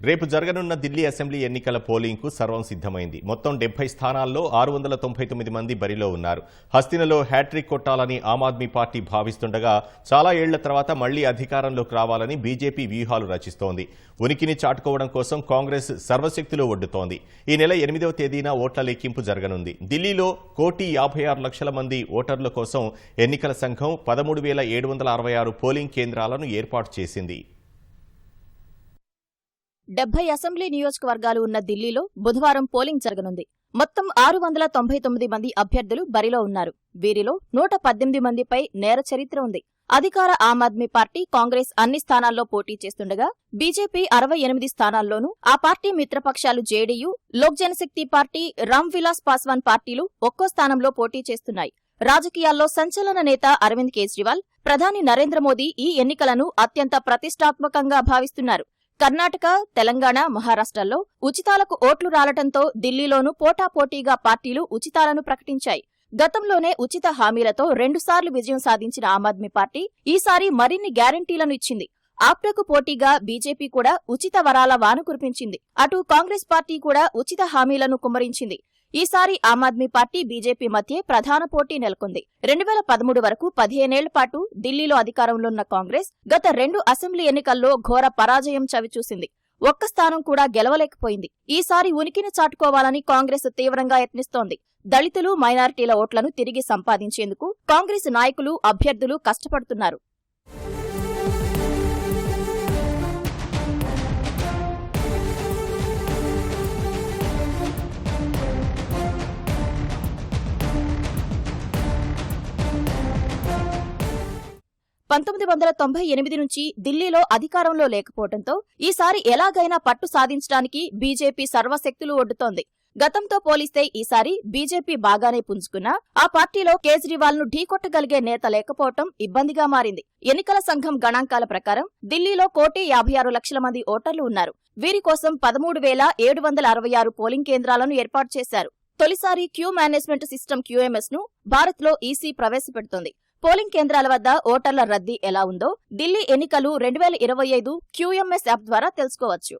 రేపు జరగనున్న ఢిల్లీ అసెంబ్లీ ఎన్నికల పోలింగ్కు సర్వం సిద్ధమైంది. మొత్తం డెబ్బై స్థానాల్లో ఆరు వందల తొంభై తొమ్మిది మంది బరిలో ఉన్నారు. హస్తినలో హ్యాట్రిక్ కొట్టాలని ఆమ్ ఆద్మీ పార్టీ భావిస్తుండగా చాలా ఏళ్ళ తర్వాత మళ్ళీ అధికారంలోకి రావాలని బీజేపీ వ్యూహాలు రచిస్తోంది. ఉనికిని చాటుకోవడం కోసం కాంగ్రెస్ సర్వశక్తులు ఒడ్డుతోంది. ఈ నెల ఎనిమిదవ తేదీన ఓట్ల లెక్కింపు జరగనుంది. ఢిల్లీలో కోటి యాభై ఆరు లక్షల మంది ఓటర్ల కోసం ఎన్నికల సంఘం పదమూడు వేల ఏడు వందల అరవై ఆరు పోలింగ్ కేంద్రాలను ఏర్పాటు చేసింది. డెబ్బై అసెంబ్లీ నియోజకవర్గాలు ఉన్న ఢిల్లీలో బుధవారం పోలింగ్ జరగనుంది. మొత్తం ఆరు వందల తొంభై తొమ్మిది మంది అభ్యర్థులు బరిలో ఉన్నారు. వీరిలో నూట పద్దెనిమిది మందిపై నేర చరిత్ర ఉంది. అధికార ఆమ్ ఆద్మీ పార్టీ కాంగ్రెస్ అన్ని స్థానాల్లో పోటీ చేస్తుండగా బీజేపీ అరవై ఎనిమిది స్థానాల్లోనూ ఆ పార్టీ మిత్రపక్షాలు జేడీయూ లోక్ జనశక్తి పార్టీ రామ్ విలాస్ పాస్వాన్ పార్టీలు ఒక్కో స్థానంలో పోటీ చేస్తున్నాయి. రాజకీయాల్లో సంచలన నేత అరవింద్ కేజ్రీవాల్ ప్రధాని నరేంద్ర మోదీ ఈ ఎన్నికలను అత్యంత ప్రతిష్టాత్మకంగా భావిస్తున్నారు. కర్ణాటక తెలంగాణ మహారాష్ట్రల్లో ఉచితాలకు ఓట్లు రాలటంతో ఢిల్లీలోనూ పోటాపోటీగా పార్టీలు ఉచితాలను ప్రకటించాయి. గతంలోనే ఉచిత హామీలతో రెండుసార్లు విజయం సాధించిన ఆమ్ ఆద్మీ పార్టీ ఈసారి మరిన్ని గ్యారంటీలను ఇచ్చింది. ఆప్టకు పోటీగా బీజేపీ కూడా ఉచిత వరాల వాన కురిపించింది. అటు కాంగ్రెస్ పార్టీ కూడా ఉచిత హామీలను కుమ్మరించింది. ఈసారి ఆమ్ ఆద్మీ పార్టీ బీజేపీ మధ్య ప్రధాన పోటీ నెలకొంది. రెండు వేల పదమూడు వరకు పదిహేనేళ్ళ పాటు ఢిల్లీలో అధికారంలో ఉన్న కాంగ్రెస్ గత రెండు అసెంబ్లీ ఎన్నికల్లో ఘోర పరాజయం చవిచూసింది. ఒక్క స్థానం కూడా గెలవలేకపోయింది. ఈసారి ఉనికిని చాటుకోవాలని కాంగ్రెస్ తీవ్రంగా యత్నిస్తోంది. దళితులు మైనారిటీల ఓట్లను తిరిగి సంపాదించేందుకు కాంగ్రెస్ నాయకులు అభ్యర్థులు కష్టపడుతున్నారు. పంతొమ్మిది వందల తొంభై ఎనిమిది నుంచి ఢిల్లీలో అధికారంలో లేకపోవడంతో ఈసారి ఎలాగైనా పట్టు సాధించడానికి బీజేపీ సర్వశక్తులు ఒడ్డుతోంది. గతంతో పోలిస్తే ఈసారి బీజేపీ బాగానే పుంజుకున్నా ఆ పార్టీలో కేజ్రీవాల్ను ఢీకొట్టగలిగే నేత లేకపోవటం ఇబ్బందిగా మారింది. ఎన్నికల సంఘం గణాంకాల ప్రకారం ఢిల్లీలో కోటి యాభై ఆరు లక్షల మంది ఓటర్లు ఉన్నారు. వీరి కోసం పదమూడు వేల ఏడు వందల అరవై ఆరు పోలింగ్ కేంద్రాలను ఏర్పాటు చేశారు. తొలిసారి క్యూ మేనేజ్మెంట్ సిస్టమ్ క్యూఎంఎస్ను భారత్లో ఈసీ ప్రవేశపెడుతోంది. పోలింగ్ కేంద్రాల వద్ద ఓటర్ల రద్దీ ఎలా ఉందో ఢిల్లీ ఎన్నికలు రెండు వేల ఇరవై ఐదు క్యూఎంఎస్ యాప్ ద్వారా తెలుసుకోవచ్చు.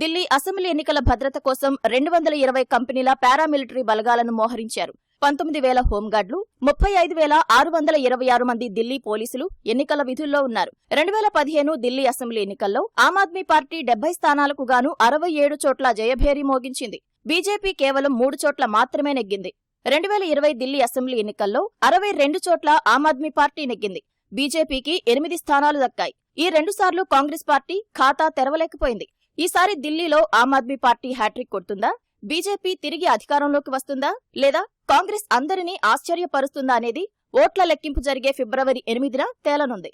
ఢిల్లీ అసెంబ్లీ ఎన్నికల భద్రత కోసం రెండు వందల ఇరవై కంపెనీల పారామిలిటరీ బలగాలను మోహరించారు. పంతొమ్మిది వేల హోంగార్డులు ముప్పై ఐదు వేల ఆరు వందల ఇరవై ఆరు మంది ఢిల్లీ పోలీసులు ఎన్నికల విధుల్లో ఉన్నారు. రెండు వేల పదిహేను ఢిల్లీ అసెంబ్లీ ఎన్నికల్లో ఆమ్ ఆద్మీ పార్టీ డెబ్బై స్థానాలకు గాను అరవై ఏడు చోట్ల జయభేరి మోగించింది. బీజేపీ కేవలం మూడు చోట్ల మాత్రమే నెగ్గింది. రెండు వేల ఇరవై ఢిల్లీ అసెంబ్లీ ఎన్నికల్లో అరవై రెండు చోట్ల ఆమ్ ఆద్మీ పార్టీ నెగ్గింది. బీజేపీకి ఎనిమిది స్థానాలు దక్కాయి. ఈ రెండుసార్లు కాంగ్రెస్ పార్టీ ఖాతా తెరవలేకపోయింది. ఈసారి ఢిల్లీలో ఆమ్ ఆద్మీ పార్టీ హ్యాట్రిక్ కొడుతుందా? బీజేపీ తిరిగి అధికారంలోకి వస్తుందా? లేదా కాంగ్రెస్ అందరినీ ఆశ్చర్యపరుస్తుందా అనేది ఓట్ల లెక్కింపు జరిగే ఫిబ్రవరి ఎనిమిదిన తేలనుంది.